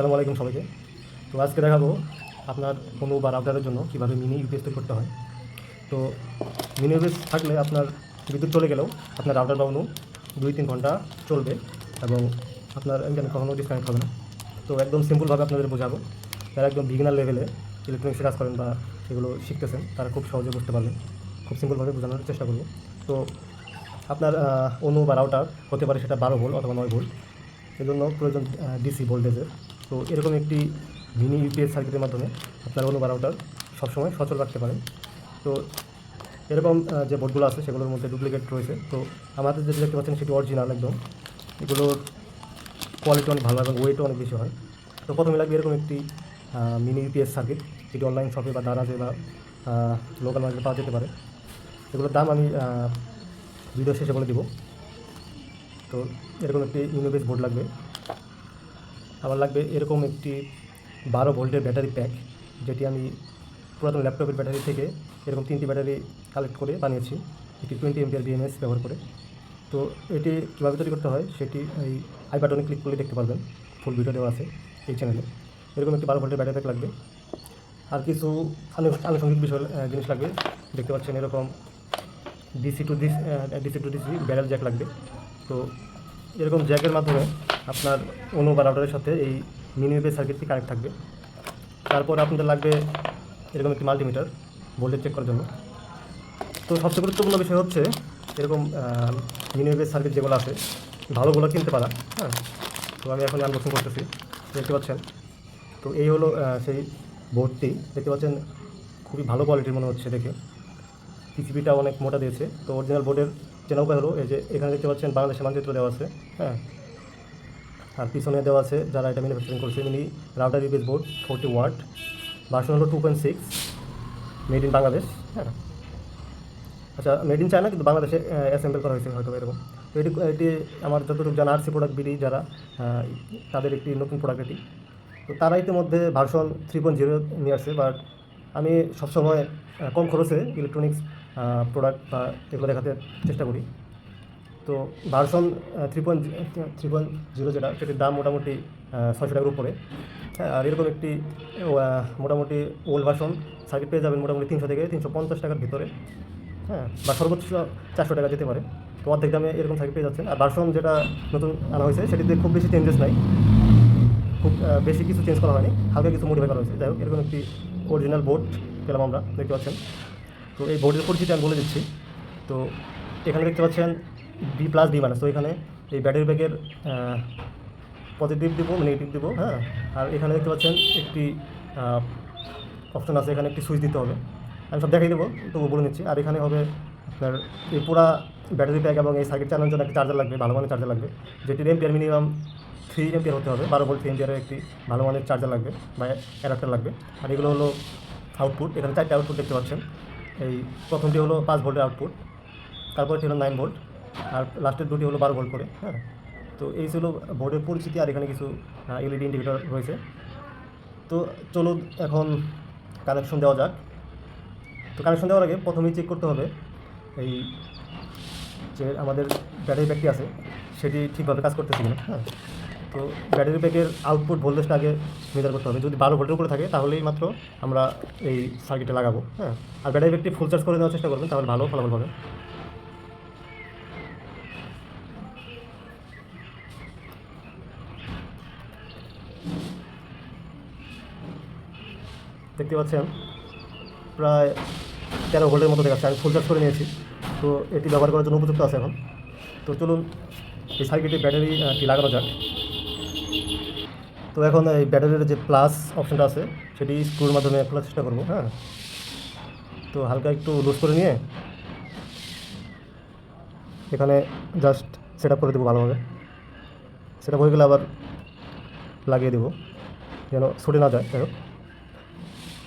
আসসালামু আলাইকুম সবাইকে। তো আজকে দেখাবো আপনার কোনো বা রাউটারের জন্য কীভাবে মিনি ইউপিএস তৈরি করতে হয়। তো মিনি ইউপিএস থাকলে আপনার বিদ্যুৎ চলে গেলেও আপনার রাউটার বা দুই তিন ঘণ্টা চলবে এবং আপনার ইন্টারনেট কখনো ডিসকানেক্ট হবে না। তো একদম সিম্পলভাবে আপনাদের বোঝাবো। যারা একদম বিগিনার লেভেলে ইলেকট্রনিক্সে কাজ করেন বা এগুলো শিখতেছেন, তারা খুব সহজে বুঝতে পারবেন খুব সিম্পলভাবে বোঝানোর চেষ্টা করব। তো আপনার অনু বা রাউটার হতে পারে সেটা বারো ভোল্ট অথবা নয় ভোল্ট এজন্য প্রয়োজন ডিসি ভোল্টেজের তো এরকম একটি মিনি ইউপিএস সার্কিটের মাধ্যমে আপনার বা রাউটার সবসময় সচল রাখতে পারেন। তো এরকম যে বোর্ডগুলো আছে সেগুলোর মধ্যে ডুপ্লিকেট রয়েছে। তো আমাদের যেটা দেখতে পাচ্ছেন সেটি অরিজিনাল একদম। এগুলোর কোয়ালিটি অনেক ভালো এবং ওয়েটও অনেক বেশি হয়। তো প্রথমে লাগবে এরকম একটি মিনি ইউপিএস সার্কিট যেটি অনলাইন শপে বা দারাজে বা লোকাল মার্কেটে পাওয়া যেতে পারে। এগুলোর দাম আমি ভিডিও শেষে বলে দিব। তো এরকম একটি ইউনিবেস বোর্ড লাগবে। লাগবে এরকম একটি বারো ভোল্টের ব্যাটারি প্যাক, যেটি আমি পুরাতন ল্যাপটপের ব্যাটারি থেকে এরকম তিনটি ব্যাটারি কালেক্ট করে বানিয়েছি, একটি টোয়েন্টি এমপিআর বিএমএস ব্যবহার করে। তো এটি কীভাবে তৈরি করতে হয় সেটি এই আই বাটনে ক্লিক করলে দেখতে পারবেন, ফুল ভিডিও দেওয়া আছে এই চ্যানেলে। এরকম একটি বারো ভোল্টের ব্যাটারি প্যাক লাগবে। আর কিছু আনু- আনুষঙ্গিক বিষয় জিনিস লাগবে, দেখতে পাচ্ছেন এরকম DC to DC DC to DC barrel jack লাগবে। তো এরকম জ্যাকের মাধ্যমে আপনার অনু বা রাউটারের সাথে এই মিনিপে সার্কিটটি কানেক্ট থাকবে। তারপর আপনাদের লাগবে এরকম একটি মাল্টিমিটার ভোল্টেজ চেক করার জন্য। তো সবচেয়ে গুরুত্বপূর্ণ বিষয় হচ্ছে এরকম মিনিপে সার্কিট যেগুলো আছে, ভালোগুলো কিনতে পারা হ্যাঁ? তো আমি এখন আনবক্সিং করতেছি, দেখতে পাচ্ছেন? তো এই হলো সেই বোর্ডটি দেখতে পাচ্ছেন? খুবই ভালো কোয়ালিটির মনে হচ্ছে দেখে। পিসিবিটা অনেক মোটা দিয়েছে। তো অরিজিনাল বোর্ডের চেনা উপায় হলো, এই যে এখানে দেখতে পাচ্ছেন বাংলাদেশের মানচিত্র দেওয়া আছে হ্যাঁ। আর পিছনে দেওয়া আছে যারা এটা ম্যানুফ্যাকচারিং করছে mini router UPS board, forty watt. Version হলো two point six, made in Bangladesh হ্যাঁ। আচ্ছা মেড ইন চায়না কিন্তু বাংলাদেশে অ্যাসেম্বল করা হয়েছে হয়তো এরকম। তো এটি এটি আমার যতটুকু জানা আরসি প্রোডাক্ট বিডি যারা তাদের একটি নতুন প্রোডাক্ট এটি। তো তারা ইতিমধ্যে ভার্সন থ্রি পয়েন্ট জিরো নিয়ে আসছে বাট আমি সবসময় কম খরচে ইলেকট্রনিক্স প্রোডাক্ট বা এগুলো দেখাতে চেষ্টা করি। তো version three point three point zero যেটা, সেটির দাম মোটামুটি ছয়শো টাকার উপরে। হ্যাঁ আর এরকম একটি মোটামুটি ওল্ড ভার্সন সার্কিট পেয়ে যাবেন মোটামুটি তিনশো থেকে তিনশো পঞ্চাশ টাকার ভিতরে। হ্যাঁ বা সর্বোচ্চ চারশো টাকা যেতে পারে। তো অর্ধেক দামে এরকম সার্কিট পেয়ে যাচ্ছেন। আর ভার্সন যেটা নতুন আনা হয়েছে, সেটিতে খুব বেশি চেঞ্জেস নাই। খুব বেশি কিছু চেঞ্জ করা হয়নি। হালকা কিছু মডিফাই করা হয়েছে। যাই হোক, এরকম একটি অরিজিনাল বোর্ড পেলাম আমরা, দেখতে পাচ্ছেন। তো এই বোর্ডের পরিচিতি আমি বলে দিচ্ছি। তো এখানে দেখতে পাচ্ছেন বি প্লাস বি মাইনাস তো এখানে এই ব্যাটারি ব্যাগের পজিটিভ দেবো নেগেটিভ দেবো হ্যাঁ? আর এখানে দেখতে পাচ্ছেন একটি অপশন আছে, এখানে একটি সুইচ দিতে হবে। আমি সব দেখাই দেবো তবু বলে নিচ্ছি। আর এখানে হবে আপনার এই পুরা ব্যাটারি ব্যাগ এবং এই সার্কিট চালানোর জন্য একটা চার্জার লাগবে, ভালো মানের চার্জার লাগবে। যেটির এমপিয়ার মিনিমাম থ্রি এমপিয়ার হতে হবে, বারো ভোল্ট থ্রি এমপিয়ারের একটি ভালো মানের চার্জার লাগবে বা অ্যাডাপ্টার লাগবে। আর এগুলো হলো আউটপুট এখানে চারটে আউটপুট দেখতে পাচ্ছেন। এই প্রথমটি হলো পাঁচ ভোল্টের আউটপুট তারপরটি হলো নাইন ভোল্ট আর লাস্টের দুটি হলো বারো ভোল্ট করে হ্যাঁ? তো এই ছিল বোর্ডের পরিচিতি আর এখানে কিছু এলইডি ইন্ডিকেটর রয়েছে। তো চলুন এখন কানেকশন দেওয়া যাক। তো কানেকশন দেওয়ার আগে প্রথমেই চেক করতে হবে, এই যে আমাদের ব্যাটারি প্যাকটি আছে, সেটি ঠিকভাবে কাজ করতেছে কিনা হ্যাঁ? তো ব্যাটারি প্যাকের আউটপুট ভোল্টেজটা আগে নির্ধারণ করতে হবে। যদি বারো ভোল্টের উপরে থাকে, তাহলেই মাত্র আমরা এই সার্কিটে লাগাবো হ্যাঁ? আর ব্যাটারি প্যাকটি ফুল চার্জ করে নেওয়ার চেষ্টা করবেন, তাহলে ভালো ফলাফল পাবে দেখতে পাচ্ছেন, প্রায় তেরো ভোল্টের মতো দেখাচ্ছে। আমি ফুল চার্জ করে নিয়েছি। তো এটি ব্যবহার করার জন্য উপযুক্ত আছে এখন। তো চলুন, এই সার্কিটে ব্যাটারিটি লাগানো যাক। তো এখন এই ব্যাটারির যে প্লাস অপশনটা আছে, সেটি স্ক্রুর মাধ্যমে খোলার চেষ্টা করব হ্যাঁ। তো হালকা একটু লুজ করে নিয়ে এখানে জাস্ট সেট করে দেবো ভালোভাবে। সেটা হয়ে গেলে আবার লাগিয়ে দেবো, যেন ছুটে না যায়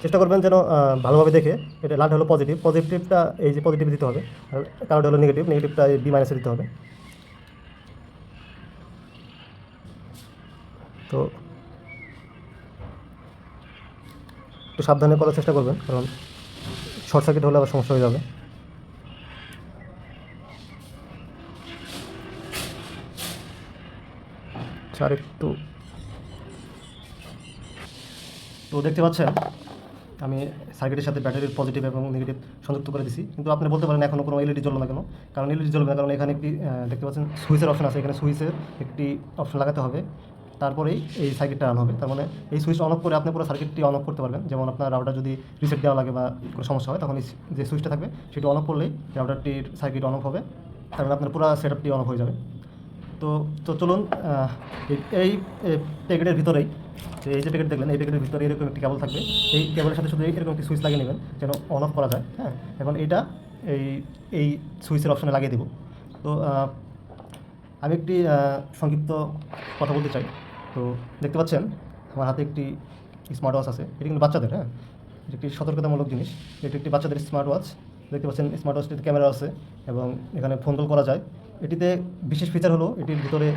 চেষ্টা করবেন যেন ভালোভাবে দেখে, এটা লালটা হলো পজিটিভ পজিটিভটা এই যে পজিটিভ দিতে হবে, আর কালোটা হলো নেগেটিভ নেগেটিভটা এই বি মাইনাসে দিতে হবে। তো একটু সাবধানে করার চেষ্টা করবেন কারণ শর্ট সার্কিট হলে আবার সমস্যা হয়ে যাবে। আচ্ছা, আর তো দেখতে পাচ্ছেন আমি সার্কিটের সাথে ব্যাটারির পজিটিভ এবং নেগেটিভ সংযুক্ত করে দিছি। কিন্তু আপনি বলতে পারেন এখনও কোনো এলইডি জ্বলবে না কেন? কারণ এলইডি জ্বলবে না কারণ এখানে একটি দেখতে পাচ্ছেন সুইচের অপশন আছে। এখানে সুইচের একটি অপশন লাগাতে হবে। তারপরেই এই সার্কিটটা অন হবে। তার মানে এই সুইচ অন অফ করে আপনি পুরো সার্কিটটি অন অফ করতে পারবেন। যেমন আপনার রাউটার যদি রিসেট দেওয়া লাগে বা কোনো সমস্যা হয়, তখন যে সুইচটা থাকবে, সেটি অন অফ করলেই রাউটারটির সার্কিট অন অফ হবে। তার মানে আপনার পুরো সেট আপটি অন অফ হয়ে যাবে। তো তো চলুন এই- প্যাকেটের ভিতরেই এই যে প্যাকেট দেখলেন, এই প্যাকেটের ভিতরে এরকম একটি কেবল থাকবে। এই কেবলের সাথে শুধু এরকম একটি সুইচ লাগিয়ে নেবেন, যেন অন অফ করা যায় হ্যাঁ? এখন এটা এই এই সুইচের অপশনে লাগিয়ে দেবো। তো আমি একটি সংক্ষিপ্ত কথা বলতে চাই। তো দেখতে পাচ্ছেন, আমার হাতে একটি স্মার্ট ওয়াচ আছে। এটি কিন্তু বাচ্চাদের হ্যাঁ? এটি একটি সতর্কতামূলক জিনিস। এটি একটি বাচ্চাদের স্মার্ট ওয়াচ দেখতে পাচ্ছেন স্মার্ট ওয়াচটিতে ক্যামেরা আছে এবং এখানে ফোন কল করা যায়। এটিতে বিশেষ ফিচার হলো, এটির ভিতরে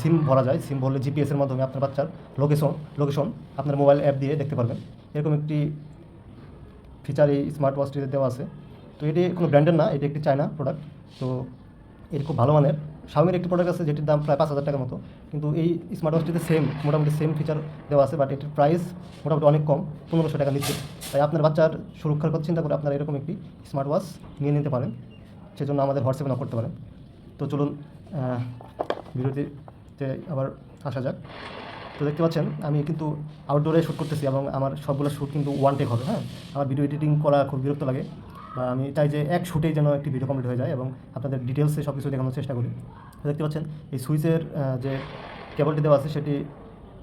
সিম ভরা যায়। সিম ভরলে জিপিএসের মাধ্যমে আপনার বাচ্চার লোকেশন লোকেশন আপনার মোবাইল অ্যাপ দিয়ে দেখতে পারবেন। এরকম একটি ফিচার এই স্মার্ট ওয়াচটিতে দেওয়া আছে। তো এটি কোনো ব্র্যান্ডের না, এটি একটি চায়না প্রোডাক্ট তো এটি খুব ভালো মানের। শাওমির একটি প্রোডাক্ট আছে, যেটির দাম প্রায় পাঁচ হাজার টাকার মতো। কিন্তু এই স্মার্ট ওয়াচটিতে সেম মোটামুটি সেম ফিচার দেওয়া আছে বাট এটির প্রাইস মোটামুটি অনেক কম, পনেরোশো টাকা নিচ্ছে। তাই আপনার বাচ্চার সুরক্ষার কথা চিন্তা করে আপনারা এরকম একটি স্মার্ট ওয়াচ নিয়ে নিতে পারেন। সেজন্য আমাদের হোয়াটসঅ্যাপে নক করতে পারেন। তো চলুন ভিডিওটিতে আবার আসা যাক। তো দেখতে পাচ্ছেন, আমি কিন্তু আউটডোরে শ্যুট করতেছি এবং আমার সবগুলো শ্যুট কিন্তু ওয়ান টেক হবে হ্যাঁ? আমার ভিডিও এডিটিং করা খুব বিরক্ত লাগে। বা আমি চাই যে এক শুটেই যেন একটি ভিডিও কমপ্লিট হয়ে যায় এবং আপনাদের ডিটেলসে সব কিছু দেখানোর চেষ্টা করি। দেখতে পাচ্ছেন, এই সুইচের যে কেবলটি দেওয়া আছে সেটি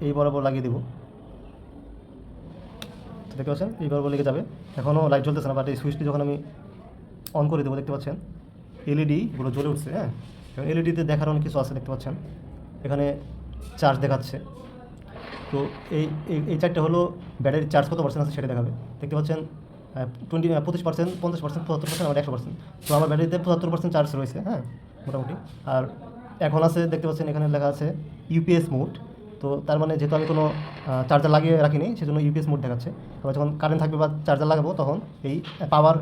এই বরাবর লাগিয়ে দেবো। দেখতে পাচ্ছেন, এই বরাবর লেগে যাবে। এখনও লাইট জ্বলতেছে না বাট এই সুইচটি যখন আমি অন করে দেবো, দেখতে পাচ্ছেন এলইডি গুলো জ্বলে উঠছে হ্যাঁ? এবং এলইডিতে দেখার অনেক কিছু আছে, দেখতে পাচ্ছেন। এখানে চার্জ দেখাচ্ছে। তো এই, এই- এই চারটে হলো ব্যাটারির চার্জ কত পার্সেন্ট আছে সেটা দেখাবে। দেখতে পাচ্ছেন টোয়েন্টি পঁচিশ পার্সেন্ট পঞ্চাশ পার্সেন্ট পঁচাত্তর পার্সেন্ট আমার একশো পার্সেন্ট তো আমার ব্যাটারিতে পঁচাত্তর পার্সেন্ট চার্জ রয়েছে হ্যাঁ মোটামুটি। আর এখন আছে, দেখতে পাচ্ছেন, এখানে লেখা আছে ইউপিএস মোড তো তার মানে যেহেতু আমি কোনো চার্জার লাগিয়ে রাখিনি, সেজন্য ইউপিএস মোড দেখাচ্ছে। এবার যখন কারেন্ট থাকবে বা চার্জার লাগাবো, তখন এই পাওয়ার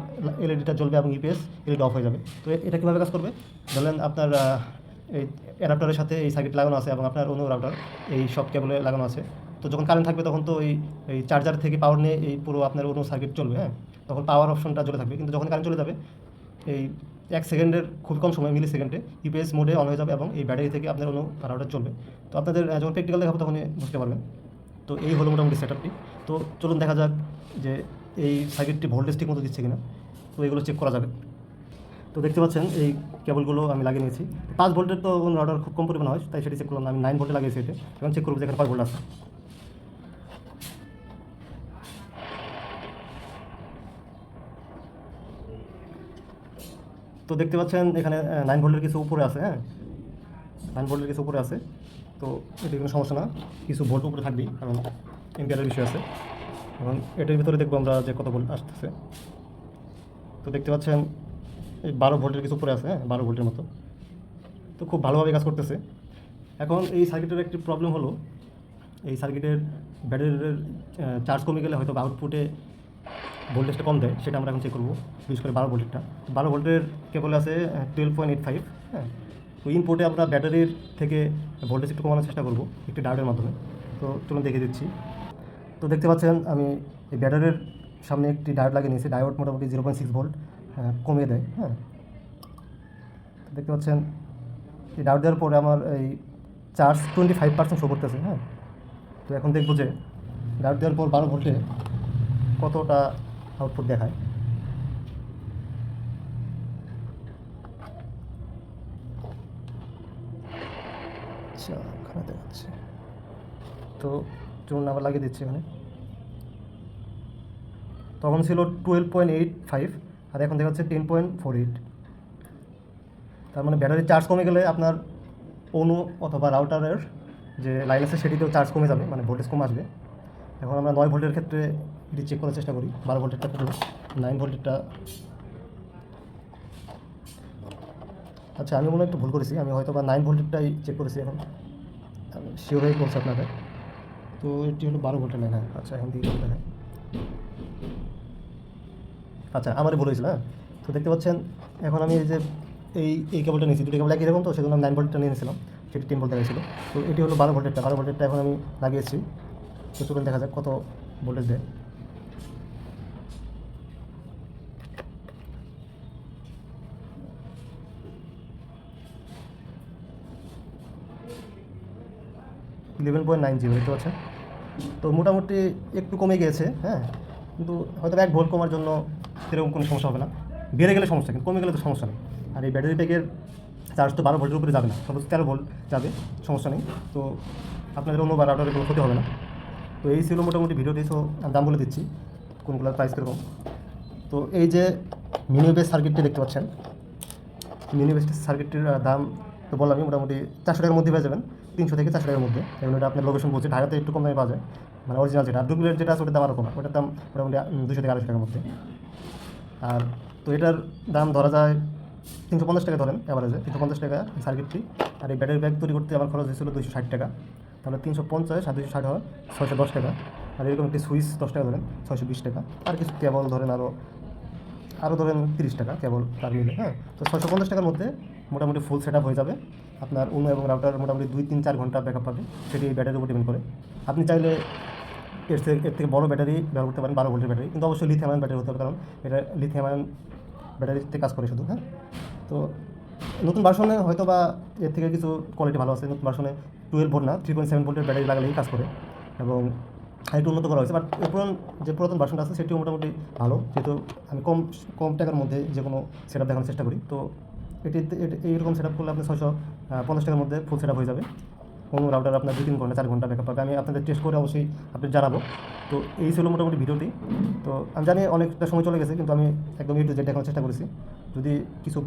এলইডিটা জ্বলবে এবং ইউপিএস এলইডি অফ হয়ে যাবে। তো এটা কীভাবে কাজ করবে? ধরলেন আপনার এই অ্যাডাপ্টারের সাথে এই সার্কিট লাগানো আছে এবং আপনার অন্য রাউটার এই সব কেবলে লাগানো আছে। তো যখন কারেন্ট থাকবে তখন তো এই এই চার্জার থেকে পাওয়ার নিয়ে এই পুরো আপনার অন্য সার্কিট চলবে হ্যাঁ? তখন পাওয়ার অপশনটা চলে থাকবে। কিন্তু যখন কারেন্ট চলে যাবে, এই এক সেকেন্ডের খুব কম সময় মিলি সেকেন্ডে ইউপিএস মোডে অন হয়ে যাবে এবং এই ব্যাটারি থেকে আপনার অন্য রাউটার চলবে। তো আপনাদের যখন প্র্যাকটিক্যাল দেখাবো তখনই বুঝতে পারবেন। তো এই হলো মোটামুটি সেট আপটি তো চলুন দেখা যাক যে এই সার্কিটটি ভোল্টেজ ঠিক মতো দিচ্ছে কিনা। তো এগুলো চেক করা যাবে। তো দেখতে পাচ্ছেন, এই কেবলগুলো আমি লাগিয়ে নিয়েছি। পাঁচ ভোল্টের তো রাউটার খুব কম পরিমাণ হয়, তাই সেটি চেক করলাম। আমি নাইন ভোল্টে লাগিয়েছি এটা এখন চেক করব যে এখানে কয় ভোল্ট আছে। তো দেখতে পাচ্ছেন এখানে নাইন ভোল্টের কিছু উপরে আছে হ্যাঁ? নাইন ভোল্টের কিছু উপরে আছে। তো এটি কোনো সমস্যা না, কিছু ভোল্ট উপরে থাকবেই, কারণ এম্পিয়ারের বিষয় আছে। এবং এটার ভিতরে দেখব আমরা যে কত ভোল্ট আসতেছে। তো দেখতে পাচ্ছেন, এই বারো ভোল্টের কিছু উপরে আছে হ্যাঁ বারো ভোল্টের মতো। তো খুব ভালোভাবে কাজ করতেছে। এখন এই সার্কিটের একটি প্রবলেম হলো, এই সার্কিটের ব্যাটারির চার্জ কমে গেলে হয়তো আউটপুটে ভোল্টেজটা কম দেয়, সেটা আমরা এখন চেক করব বিশেষ করে বারো ভোল্টেরটা বারো ভোল্টের কেবল আছে টুয়েলভ পয়েন্ট এইট ফাইভ হ্যাঁ? তো ইনপোর্টে আমরা ব্যাটারির থেকে ভোল্টেজ একটু কমানোর চেষ্টা করব, একটি ডায়োডের মাধ্যমে। তো চলুন দেখে দিচ্ছি। তো দেখতে পাচ্ছেন, আমি এই ব্যাটারির সামনে একটি ডায়োড লাগিয়ে নিয়েছি ডায়োড মোটামুটি জিরো পয়েন্ট সিক্স ভোল্ট কমিয়ে দেয় হ্যাঁ। দেখতে পাচ্ছেন, এই ডায়োড দেওয়ার পরে আমার এই charge twenty five percent show করতেছে হ্যাঁ। তো এখন দেখব যে ডায়োড দেওয়ার পর বারো ভোল্টে কতটা আউটপুট দেখায়। আচ্ছা তো চুন আবার লাগিয়ে দিচ্ছি এখানে। তখন ছিল টুয়েলভ পয়েন্ট এইট ফাইভ আর এখন দেখা যাচ্ছে টেন পয়েন্ট ফোর এইট তার মানে ব্যাটারি চার্জ কমে গেলে আপনার অনু অথবা রাউটারের যে লাইন আছে সেটিতেও চার্জ কমে যাবে মানে ভোল্টেজ কম আসবে। এখন আমরা নয় ভোল্টের ক্ষেত্রে এটি চেক করার চেষ্টা করি। বারো ভোল্টেরটা করব নাইন ভোল্টেরটা আচ্ছা আমি মনে হয় একটু ভুল করেছি। আমি হয়তো বা নাইন ভোল্টেরটাই চেক করেছি এখন। শিওর হয়ে বলছি আপনাদের। তো এটি হলো বারো ভোল্টের লাইন হ্যাঁ। আচ্ছা এখন দিয়ে দেখা আচ্ছা আমারই ভুল হয়েছিল হ্যাঁ। তো দেখতে পাচ্ছেন, এখন আমি এই যে এই এই কেবলটা নিয়েছি, দুটো কেবল একই রকম তো, সেজন্য আমি নাইন ভোল্টটা নিয়ে নিয়েছিলাম। সেটি টেন ভোল্ট দেখাচ্ছিল তো এটি হলো বারো ভোল্টেরটা বারো ভোল্টেরটা এখন আমি লাগিয়েছি। তো চলুন দেখা যাক কত ভোল্টেজ দেয়। ইলেভেন পয়েন্ট নাইন জিরো দেখতে পাচ্ছেন? তো মোটামুটি একটু কমে গিয়েছে হ্যাঁ? কিন্তু হয়তো এক ভোল্ট কমার জন্য সেরকম কোনো সমস্যা হবে না। বেড়ে গেলে সমস্যা, কিন্তু কমে গেলে তো সমস্যা নেই। আর এই ব্যাটারি প্যাকের চার্জ তো বারো ভোল্টের উপরে যাবে না, সর্বোচ্চ তেরো ভোল্ট যাবে, সমস্যা নেই। তো আপনাদের অন্য বা রাউটারের কোনো ক্ষতি হবে না। তো এই ছিল মোটামুটি ভিডিওটি তো দাম বলে দিচ্ছি, কোনগুলোর প্রাইস কীরকম। তো এই যে মিনি বেস সার্কিটটি দেখতে পাচ্ছেন। মিনি বেস সার্কিটটির দাম তো বললামই, মোটামুটি চারশো টাকার মধ্যে পেয়ে যাবেন। তিনশো থেকে চারশো টাকার মধ্যে। এবং এটা আপনার লোকেশন বলছে, ঢাকাতে একটু কম দামে পাওয়া যায়। মানে অরিজিনাল যেটা ডুপ্লিকেট যেটা আছে ওটার দাম আরও কম ওটার দাম মোটামুটি দুশো থেকে আড়াইশো টাকার মধ্যে। আর তো এটার দাম ধরা যায় তিনশো পঞ্চাশ টাকা ধরেন অ্যাভারেজে তিনশো পঞ্চাশ টাকা সার্কিটটি আর এই ব্যাটারি ব্যাগ তৈরি করতে আমার খরচ হয়েছিল দুশো ষাট টাকা। তাহলে তিনশো পঞ্চাশ আর দুশো ষাট হয় ছয়শো দশ টাকা। আর এরকম একটি সুইচ দশ টাকা ধরেন, ছয়শো বিশ টাকা। আর কিছু কেবল ধরেন আরও আরও ধরেন তিরিশ টাকা কেবল তার মিলে হ্যাঁ। তো ছয়শো পঞ্চাশ টাকার মধ্যে মোটামুটি ফুল সেট হয়ে যাবে। আপনার উনো এবং রাউটার মোটামুটি দুই তিন চার ঘণ্টা ব্যাকআপ পাবে। সেটি ব্যাটারির উপর ডিপেন্ড করে। আপনি চাইলে এর থেকে এর থেকে বড় ব্যাটারি ব্যবহার করতে পারেন, বারো ভোল্টের ব্যাটারি কিন্তু অবশ্যই লিথিয়াম ব্যাটারি হতে হবে, কারণ এটা লিথিয়াম ব্যাটারিতে কাজ করে শুধু হ্যাঁ? তো নতুন ভার্সনে হয়তো বা এর থেকে কিছু কোয়ালিটি ভালো আছে। নতুন ভার্সনে টুয়েলভ ভোল্ট না থ্রি পয়েন্ট সেভেন ভোল্টের ব্যাটারি লাগালেই কাজ করে। এবং একটু উন্নত করা হয়েছে। বাট পুরান, যে পুরাতন ভার্সনটা আছে, সেটিও মোটামুটি ভালো। যেহেতু আমি কম কম টাকার মধ্যে যে কোনো সেট দেখানোর চেষ্টা করি। তো এটি এইরকম সেট আপ করলে আপনি ছয়শো পঞ্চাশ টাকার মধ্যে ফুল সেট আপ হয়ে যাবে। কোনো রাউটার আপনার দু তিন ঘণ্টা, চার ঘণ্টা ব্যাকআপ পাবে। আমি আপনাদের টেস্ট করে অবশ্যই আপনি জানাব। তো এই ছিল মোটামুটি ভিডিওটি। তো আমি জানি অনেকটা সময় চলে গেছে, কিন্তু আমি একদম ইউটিউব যেটা দেখানোর চেষ্টা করেছি। যদি কিছু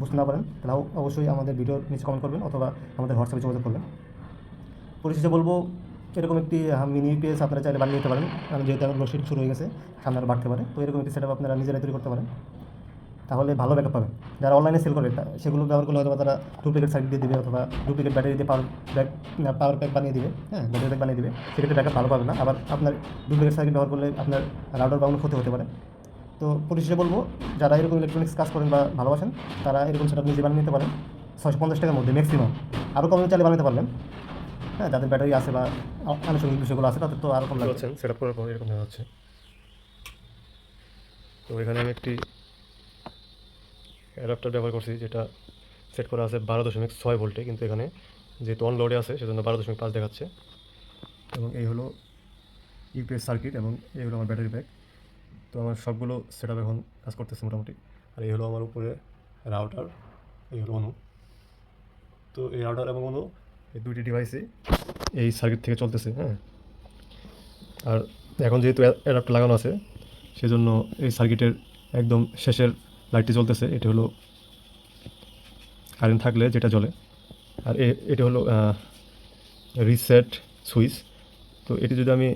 বুঝতে না পারেন, তাহলে অবশ্যই আমাদের ভিডিওর নিচে কমেন্ট করবেন অথবা আমাদের হোয়াটসঅ্যাপে যোগাযোগ করবেন। পরিশেষে বলব, এরকম একটি মিনি পেজ আপনারা চাইলে বানিয়ে নিতে পারেন। কারণ যেহেতু লোডশেড শুরু হয়ে গেছে, সামনে আরও বাড়তে পারে। তো এরকম একটি সেট আপনারা নিজেরাই তৈরি করতে পারেন। তাহলে ভালো ব্যাকআপ পাবেন। যারা অনলাইনে সেল করে তা- সেগুলো ব্যবহার করলে হয়তো তারা ডুপ্লিকেট সাইড দিয়ে দিবে অথবা ডুপ্লিকেট ব্যাটারি দিয়ে পাওয়ার ব্যাক পাওয়ার প্যাক বানিয়ে দেবে হ্যাঁ ব্যাটারি প্যাক বানিয়ে দেবে সেক্ষেত্রে ব্যাকআপ ভালো পাবে না। আবার আপনার ডুপ্লিকেট সার্কিট ব্যবহার করলে আপনার রাউটার বা অন্য ক্ষতি হতে পারে। তো পরিশেষে বলব যারা এরকম ইলেকট্রনিক্স কাজ করেন বা ভালোবাসেন তারা এরকম সেটা নিজে বানিয়ে নিতে পারেন। ছয়শো পঞ্চাশ টাকার মধ্যে ম্যাক্সিমাম আরও কমে চাইলে বানাতে পারবেন হ্যাঁ যাদের ব্যাটারি আছে বা আনুষঙ্গিক বিষয়গুলো আছে তাদের তো আরও কম লাগছে সেট আপ করার পর এরকম যাচ্ছে তো এখানে আমি একটি অ্যাডাপ্টার ব্যবহার করছি, যেটা সেট করা আছে বারো দশমিক ছয় ভোল্টে, কিন্তু এখানে যেহেতু অন লোডে আছে, সেজন্য বারো দশমিক পাঁচ দেখাচ্ছে। এবং এই হলো ইউপিএস সার্কিট এবং এই হলো আমার ব্যাটারি ব্যাগ তো আমার সবগুলো সেট আপ এখন কাজ করতেছে মোটামুটি। আর এই হলো আমার উপরে রাউটার এই হলো অনু তো এই রাউটার এবং অনু এই দুইটি ডিভাইসে এই সার্কিট থেকে চলতেছে হ্যাঁ। আর এখন যেহেতু অ্যাডাপ্টার লাগানো আছে, সেজন্য এই সার্কিটের একদম শেষের লাইটটি চলতেছে এটি হলো কারেন্ট থাকলে যেটা জ্বলে। আর এটি হলো রিসেট সুইচ। তো এটি যদি আমি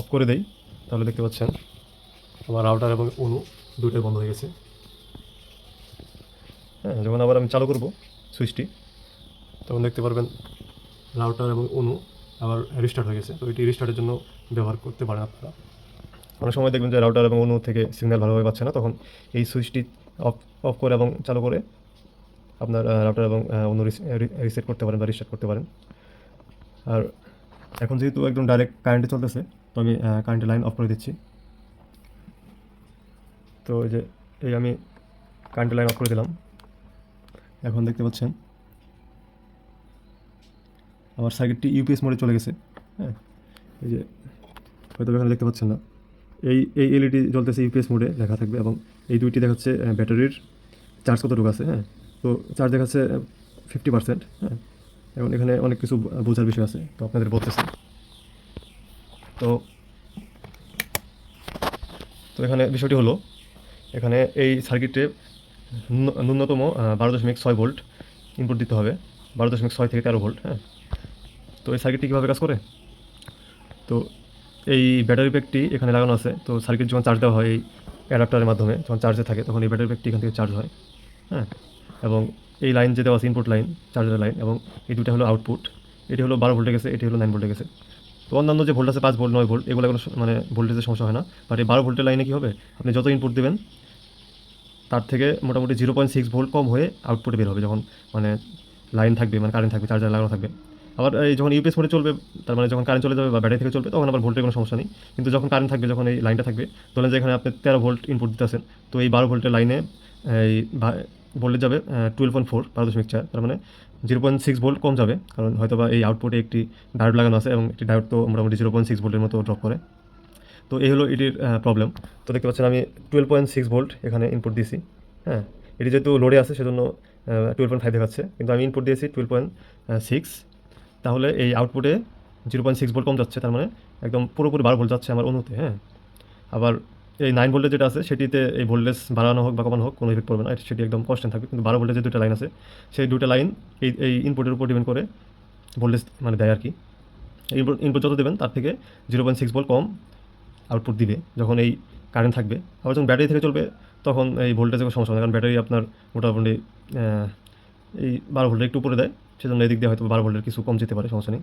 অফ করে দেই, তাহলে দেখতে পাচ্ছেন আমার রাউটার এবং অনু দুটোই বন্ধ হয়ে গেছে। হ্যাঁ যখন আবার আমি চালু করব সুইচটি, তখন দেখতে পারবেন রাউটার এবং অনু আবার রিস্টার্ট হয়ে গেছে। তো এটি রিস্টার্টের জন্য ব্যবহার করতে পারেন আপনারা। অনেক সময় দেখবেন যে রাউটার এবং অনু থেকে সিগন্যাল ভালোভাবে পাচ্ছে না, তখন এই সুইচটি অফ অফ করে এবং চালু করে আপনার রাউটার এবং অনু রিসেট করতে পারেন বা রিস্টার্ট করতে পারেন। আর এখন যেহেতু একদম ডাইরেক্ট কারেন্টে চলতেছে তো আমি কারেন্টের লাইন অফ করে দিচ্ছি। তো এই যে, এই আমি কারেন্টের লাইন অফ করে দিলাম। এখন দেখতে পাচ্ছেন, আমার সার্কিটটি ইউপিএস মোডে চলে গেছে। হ্যাঁ এই যে, হয়তো এখানে দেখতে পাচ্ছেন না। এই এই এলইডি জ্বলতেছে ইউপিএস মোডে লেখা থাকবে। এবং এই দুইটি দেখাচ্ছে ব্যাটারির চার্জ কতটুকু আছে হ্যাঁ? তো চার্জ দেখাচ্ছে ফিফটি পার্সেন্ট হ্যাঁ? এখন এখানে অনেক কিছু বোঝার বিষয় আছে, তো আপনাদের বলতেছি। তো তো এখানে বিষয়টি হলো, এখানে এই সার্কিটে ন্যূন- ন্যূনতম বারো দশমিক ছয় ভোল্ট ইনপুট দিতে হবে। বারো দশমিক ছয় থেকে তেরো ভোল্ট হ্যাঁ? তো এই সার্কিটটি কীভাবে কাজ করে? তো এই ব্যাটারি প্যাকটি এখানে লাগানো আছে। তো সার্কিট যখন চার্জ দেওয়া হয় এই অ্যাডাপ্টারের মাধ্যমে, যখন চার্জে থাকে, তখন এই ব্যাটারি প্যাকটি এখান থেকে চার্জ হয়। হ্যাঁ? এবং এই লাইন যে দেওয়া আছে ইনপুট লাইন চার্জারের লাইন এবং এই দুটো হলো আউটপুট এটি হলো বারো ভোল্টে গেছে, এটি হলো নাইন ভোল্টে গেছে। তো অন্যান্য যে ভোল্ট আছে, পাঁচ ভোল্ট, নয় ভোল্ট, এগুলো কোনো মানে ভোল্টেজের সমস্যা হয় না। বাট এই বারো ভোল্টের লাইনে কী হবে? আপনি যত ইনপুট দেবেন, তার থেকে মোটামুটি জিরো পয়েন্ট সিক্স ভোল্ট কম হয়ে আউটপুটে বের হবে, যখন মানে লাইন থাকবে মানে কারেন্ট থাকবে চার্জার লাগানো থাকবে। আবার এই যখন ইউপিএস মোডে চলবে, তার মানে যখন কারেন্ট চলে যাবে বা ব্যাটারি থেকে চলবে, তখন আবার ভোল্টের কোনো সমস্যা নেই। কিন্তু যখন কারেন্ট থাকবে, যখন এই লাইনটা থাকবে, ধরেন যে এখানে আপনি তেরো ভোল্ট ইনপুট দিতেছেন, তো এই বারো ভোল্টের লাইনে এই ভোল্টেজ যাবে টুয়েলভ পয়েন্ট ফোর বারো দশমিক চার, তার মানে জিরো পয়েন্ট সিক্স ভোল্ট কম যাবে, কারণ হয়তো বা এই আউটপুটে একটি ডায়োড লাগানো আছে এবং একটি ডায়োড তো মোটামুটি জিরো পয়েন্ট সিক্স ভোল্টের মতো ড্রপ করে। তো এই হলো এটির প্রবলেম তো দেখতে পাচ্ছেন আমি টুয়েলভ পয়েন্ট সিক্স ভোল্ট এখানে ইনপুট দিয়েছি হ্যাঁ। এটি যেহেতু লোডে আছে, সেজন্য টুয়েলভ পয়েন্ট ফাইভ দেখাচ্ছে। কিন্তু আমি ইনপুট দিয়েছি টুয়েলভ পয়েন্ট সিক্স তাহলে এই আউটপুটে জিরো পয়েন্ট সিক্স ভোল্ট কম যাচ্ছে, তার মানে একদম পুরোপুরি বারো ভোল্ট যাচ্ছে আমার অনুতে হ্যাঁ? আবার এই নাইন ভোল্টেজ যেটা আছে, সেটিতে এই ভোল্টেজ বাড়ানো হোক বা কমানো হোক কোনো ইফেক্ট পড়বে না সেটি একদম কনস্ট্যান্ট থাকবে, কিন্তু বারো ভোল্টেজ যে দুটো লাইন আছে, সেই দুটো লাইন এই এই ইনপুটের উপর ডিপেন্ড করে ভোল্টেজ মানে দেয় আর কি। ইনপুট ইনপুট যত দেবেন, তার থেকে জিরো পয়েন্ট সিক্স ভোল্ট কম আউটপুট দিবে যখন এই কারেন্ট থাকবে। আবার যখন ব্যাটারি থেকে চলবে, তখন এই ভোল্টেজের সমস্যা হবে কারণ ব্যাটারি আপনার মোটামুটি এই বারো ভোল্টের একটু উপরে দেয়। সেজন্য এদিক দিয়ে হয়তো বারো ভোল্টের কিছু কম যেতে পারে, সমস্যা নেই।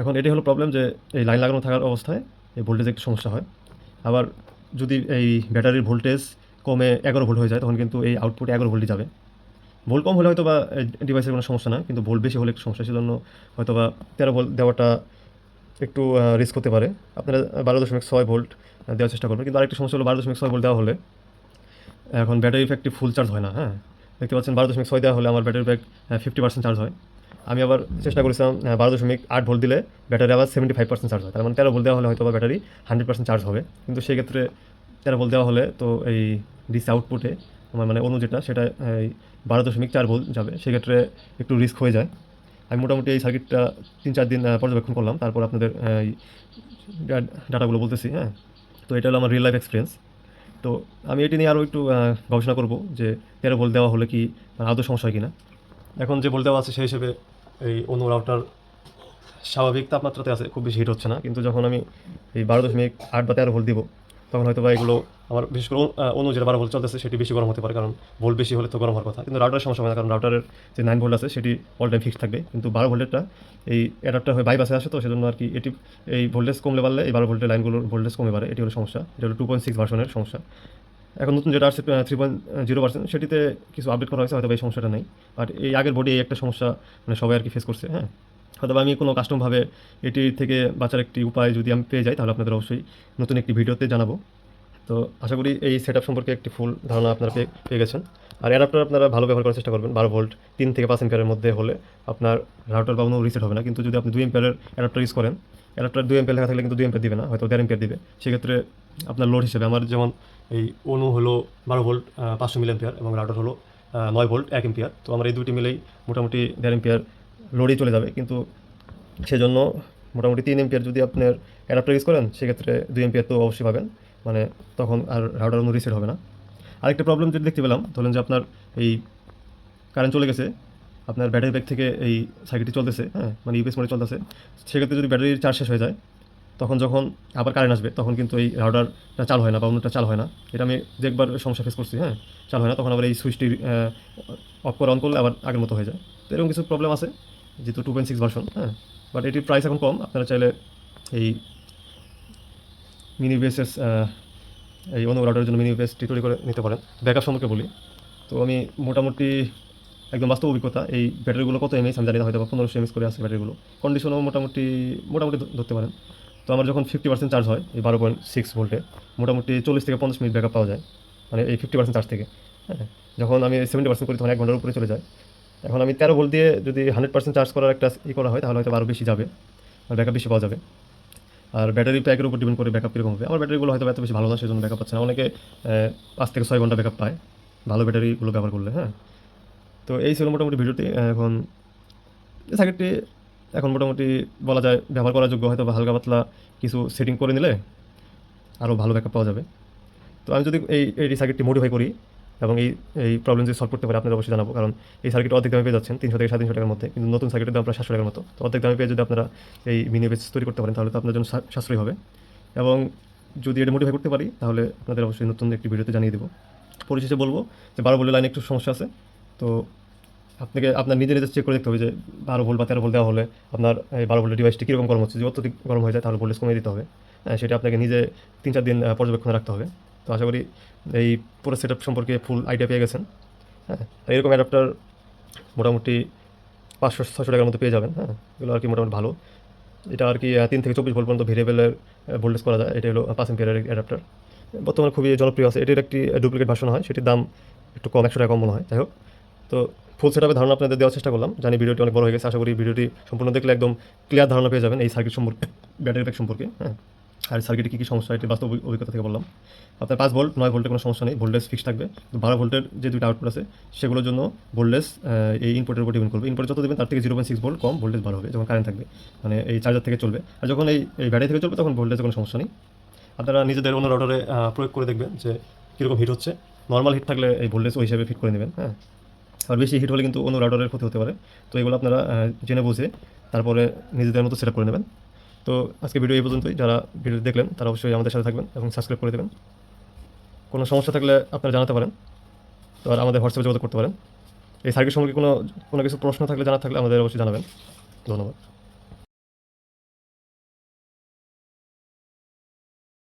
এখন এটাই হলো প্রবলেম যে এই লাইন লাগানো থাকার অবস্থায় এই ভোল্টেজে একটু সমস্যা হয়। আবার যদি এই ব্যাটারির ভোল্টেজ কমে এগারো ভোল্ট হয়ে যায়, তখন কিন্তু এই আউটপুট এগারো ভোল্টই যাবে। ভোল্ট কম হলে হয়তো বা ডিভাইসের কোনো সমস্যা না, কিন্তু ভোল্ট বেশি হলে একটু সমস্যা, সেজন্য হয়তো বা তেরো ভোল্ট দেওয়াটা একটু রিস্ক হতে পারে। আপনারা বারো দশমিক ছয় ভোল্ট দেওয়ার চেষ্টা করবেন। কিন্তু আরেকটি সমস্যা হলো বারো দশমিক ছয় ভোল্ট দেওয়া হলে এখন ব্যাটারি ব্যাগটি ফুল চার্জ হয় না হ্যাঁ? দেখতে পাচ্ছেন বারো দশমিক ছয় দেওয়া হলে আমার battery back fifty percent charge হয়। আমি আবার চেষ্টা করেছিলাম বারো দশমিক আট ভোল্ট দিলে ব্যাটারি আবার সেভেন্টি ফাইভ পার্সেন্ট চার্জ হয়। তার মানে তেরো ভোল্ট দেওয়া হলে হয়তো ব্যাটারি হান্ড্রেড পার্সেন্ট চার্জ হবে। কিন্তু সেক্ষেত্রে তেরো ভোল্ট দেওয়া হলে তো এই ডিসি আউটপুটে আমার মানে অন্য যেটা, সেটা, এই বারো দশমিক চার ভোল্ট যাবে। সেক্ষেত্রে একটু রিস্ক হয়ে যায়। আমি মোটামুটি এই সার্কিটটা তিন চার দিন পর্যবেক্ষণ করলাম। তারপর আপনাদের এই ডাটাগুলো বলতেছি হ্যাঁ। তো এটা হলো আমার রিয়েল লাইফ এক্সপিরিয়েন্স তো আমি এটি নিয়ে আরও একটু গবেষণা করব যে তেরো ভোল্ট দেওয়া হলে কি আদৌ সমস্যা হয় কি না এখন যে ভোল্ট দেওয়া আছে সেই হিসেবে এই অন্য রাউটার স্বাভাবিক তাপমাত্রাতে আছে, খুব বেশি হিট হচ্ছে না। কিন্তু যখন আমি এই বারো দশমিক আট বা তেরো ভোল্ট দিব তখন হয়তো বা এগুলো আমার বিশেষ করে অন্য যেটা বারো ভোল্ট চলতেছে, সেটি বেশি গরম হতে পারে, কারণ ভোল্ট বেশি হলে তো গরম হওয়ার কথা। কিন্তু রাউটারের সমস্যা হয় না, কারণ রাউটারের যে নাইন ভোল্ট আছে, সেটি অল টাইম ফিক্সড থাকবে। কিন্তু বারো ভোল্টেরটা এই অ্যাডাপ্টার হয়ে বাইপাসে আসে, তো সেজন্য আর কি এটি, এই ভোল্টেজ কমলে পারলে এই বারো ভোল্টের লাইনগুলোর ভোল্টেজ কমে পারে এটি হলো সমস্যা। এটা হলো টু পয়েন্ট সিক্স ভার্সনের সমস্যা। এখন নতুন যেটা আসছে থ্রি পয়েন্ট জিরো পার্সেন্ট সেটিতে কিছু আপডেট করা হয়েছে, হয়তো এই সমস্যাটা নেই। বাট এই আগের বডি এই একটা সমস্যা মানে সবাই আর কি ফেস করছে হ্যাঁ? হয়তো আমি কোনো কাস্টমভাবে এটি থেকে বাঁচার একটি উপায় যদি আমি পেয়ে যাই, তাহলে আপনাদের অবশ্যই নতুন একটি ভিডিওতে জানাব। তো আশা করি এই সেট সম্পর্কে একটি ফুল ধারণা আপনারা পেয়ে পেয়ে গেছেন। আর অ্যাডাপ্টার আপনারা ভালো ব্যবহার করার চেষ্টা করবেন। বারো ভোল্ট তিন থেকে পাঁচ এম্পিয়ারের মধ্যে হলে আপনার রাউটার বা কোনো রিসেট হবে না। কিন্তু যদি আপনি দুই এম্পিয়ারের অ্যাডাপ্টার ইউজ করেন অ্যাডাপ্টার দুই এম্পিয়ার লেখা থাকলে কিন্তু দুই এম্পিয়ার দিবে না, হয়তো দেড় এম্পিয়ার দিবে। সেক্ষেত্রে আপনার লোড হিসেবে আমার যেমন এই অনু হলো বারো ভোল্ট পাঁচশো মিলি এম্পিয়ার এবং রাউটার হলো নয় ভোল্ট এক এম্পিয়ার তো আমার এই দুটি মিলেই মোটামুটি দেড় এম্পিয়ার লোডই চলে যাবে। কিন্তু সেজন্য মোটামুটি তিন এম্পিয়ার যদি আপনার অ্যাডাপ্টার ইউজ করেন, সেক্ষেত্রে দুই এম্পিয়ার তো অবশ্যই পাবেন। মানে তখন আর রাউডার কোনো রিসেট হবে না। আরেকটা প্রবলেম যদি দেখতে পেলাম, ধরেন যে আপনার এই কারেন্ট চলে গেছে, আপনার ব্যাটারি ব্যাগ থেকে এই সাইকেলটি চলতেছে হ্যাঁ মানে ইউপিএস মোডে চলতেছে, সেক্ষেত্রে যদি ব্যাটারির চার্জ শেষ হয়ে যায়, তখন যখন আবার কারেন্ট আসবে, তখন কিন্তু এই রাউডারটা চালু হয় না বা অন্যটা চালু হয় না। এটা আমি যে একবার সমস্যা ফেস করছি হ্যাঁ চালু হয় না, তখন আবার এই সুইচটি অফ করে অন করলে আবার আগের মতো হয়ে যায়। তো এরকম কিছু প্রবলেম আছে। যেহেতু টু পয়েন্ট সিক্স ভার্সন হ্যাঁ বাট এটির প্রাইস এখন কম। আপনারা চাইলে এই মিনি বেসেস এই অন্য রাউটারের জন্য মিনি বেসটি তৈরি করে নিতে পারেন। ব্যাকআপ সম্পর্কে বলি। তো আমি মোটামুটি একদম বাস্তব অভিজ্ঞতা, এই ব্যাটারিগুলো কত এমএস আমি জানি না হয়তো বা পনেরোশো এমএস করে আছে ব্যাটারিগুলো। কন্ডিশনও মোটামুটি মোটামুটি ধরতে পারেন। তো আমার যখন ফিফটি পার্সেন্ট চার্জ হয়, এই বারো পয়েন্ট সিক্স ভোল্টে মোটামুটি চল্লিশ থেকে পঞ্চাশ মিনিট ব্যাকআপ পাওয়া যায় মানে এই ফিফটি পার্সেন্ট চার্জ থেকে হ্যাঁ। যখন আমি সেভেন্টি পার্সেন্ট করি, তখন এক ঘণ্টার উপরে চলে যায়। এখন আমি তেরো ভোল্ট দিয়ে যদি হান্ড্রেড পার্সেন্ট চার্জ করার একটা ই করা হয়, তাহলে হয়তো আরও বেশি যাবে, আর ব্যাকআপ বেশি পাওয়া যাবে। আর ব্যাটারি প্যাকের উপর ডিপেন্ড করে ব্যাকআপ কীরকম হবে। আমার ব্যাটারিগুলো হয়তো এত বেশি ভালো না, সেজন্য ব্যাকআপ পাচ্ছে না। অনেকে পাঁচ থেকে ছয় ঘণ্টা ব্যাকআপ পায়। ভালো ব্যাটারিগুলো ব্যবহার করলে হ্যাঁ। তো এই ছিল মোটামুটি ভিডিওটি। এখন এই সার্কিটটি এখন মোটামুটি বলা যায় ব্যবহার করার যোগ্য। হয়তো হালকা পাতলা কিছু সেটিং করে নিলে আরও ভালো ব্যাকআপ পাওয়া যাবে। তো আমি যদি এই এই সার্কিটটি মডিফাই করি এবং এই এই প্রবলেম যদি সলভ করতে পারে আপনারা অবশ্যই জানাব। কারণ এই সার্কিট অর্ধেক দামে পেয়ে যাচ্ছেন, তিনশো থেকে সাড়ে তিনশো টাকার মধ্যে। কিন্তু নতুন সার্কিটের দাম প্রায় সাতশো টাকার মতো। তো অর্ধেক দামে পেয়ে যদি আপনারা এই মিনি বেস তৈরি করতে পারেন, তাহলে তো আপনার জন্য সাশ্রয়ী হবে। এবং যদি এটা মডিফাই করতে পারি, তাহলে আপনাদের অবশ্যই নতুন একটি ভিডিওতে জানিয়ে দেবো। পরিশেষে বলব যে বারো বলে লাইনে একটু সমস্যা আছে। তো আপনাকে, আপনার নিজে নিজে চেক করে দেখতে হবে যে বারো ভোল্ট বা তেরো ভোল্ট দেওয়া হলে আপনার এই বারো ভোল্টের ডিভাইসটি কীরকম গরম হচ্ছে। যদি অত্যধিক গরম হয়ে যায়, তাহলে ভোল্টেজ কমিয়ে দিতে হবে। হ্যাঁ সেটা আপনাকে নিজে তিন চার দিন পর্যবেক্ষণে রাখতে হবে। তো আশা করি এই পুরো সেট সম্পর্কে ফুল আইডিয়া পেয়ে গেছেন হ্যাঁ? এরকম অ্যাডাপ্টার মোটামুটি পাঁচশো ছশো টাকার মতো পেয়ে যাবেন হ্যাঁ? এগুলো আর কি মোটামুটি ভালো। এটা আর কি তিন থেকে চব্বিশ ভোল্ট পর্যন্ত ভেরিয়েবলের ভোল্টেজ করা যায়, এটা হলো পাঁচ এম্পিয়ারের অ্যাডাপ্টার বর্তমানে খুবই জনপ্রিয় আছে, এটির একটি ডুপ্লিকেট ভার্সন হয়, সেটির দাম একটু কম, একশো টাকা কম মনে হয়, যাই হোক। তো ফুল সেটআপের ধারণা আপনাদের দেওয়ার চেষ্টা করলাম, জানি ভিডিওটি অনেক বড় হয়ে গেছে, আশা করি ভিডিওটি সম্পূর্ণ দেখলে একদম ক্লিয়ার ধারণা পেয়ে যাবেন এই সার্কিট সম্পর্কে ব্যাটারি প্যাক সম্পর্কে হ্যাঁ? আর সার্কিটে কী কী সমস্যা এটি বাস্তব অভিজ্ঞতা থেকে বললাম। আপনার পাঁচ ভোল্ট, নয় ভোল্টের কোনো সমস্যা নেই, ভোল্টেজ ফিক্স থাকবে। বারো ভোল্টের যে দুইটা আউটপুট আছে, সেগুলোর জন্য ভোল্টেজ এই ইনপুটের উপর ডিপেন্ড করবে। ইনপুট যত দেবেন, তার থেকে জিরো পয়েন্ট সিক্স ভোল্ট কম ভোল্টেজ ভালো হবে, যখন কারেন্ট থাকবে। মানে এই চার্জার থেকে চলবে। আর যখন এই ব্যাটারি থেকে চলবে, তখন ভোল্টেজের কোনো সমস্যা নেই। আপনারা নিজেদের অন্য রডারে প্রয়োগ করে দেখবেন যে কীরকম হিট হচ্ছে। নর্মাল হিট থাকলে এই ভোল্টেজ ওই হিসাবে ফিট করে নেবেন হ্যাঁ। আর বেশি হিট হলে কিন্তু অন্য রাউটারের ক্ষতি হতে পারে। তো এগুলো আপনারা জেনে বুঝে তারপরে নিজেদের মতো সেট করে নেবেন। তো আজকে ভিডিও এই পর্যন্তই। যারা ভিডিও দেখলেন, তারা অবশ্যই আমাদের সাথে থাকবেন এবং সাবস্ক্রাইব করে দেবেন। কোনো সমস্যা থাকলে আপনারা জানাতে পারেন তো আর আমাদের হোয়াটসঅ্যাপে যোগাযোগ করতে পারেন। এই সার্কিট সম্পর্কে কোনো কোনো কিছু প্রশ্ন থাকলে জানা থাকলে আমাদের অবশ্যই জানাবেন। ধন্যবাদ।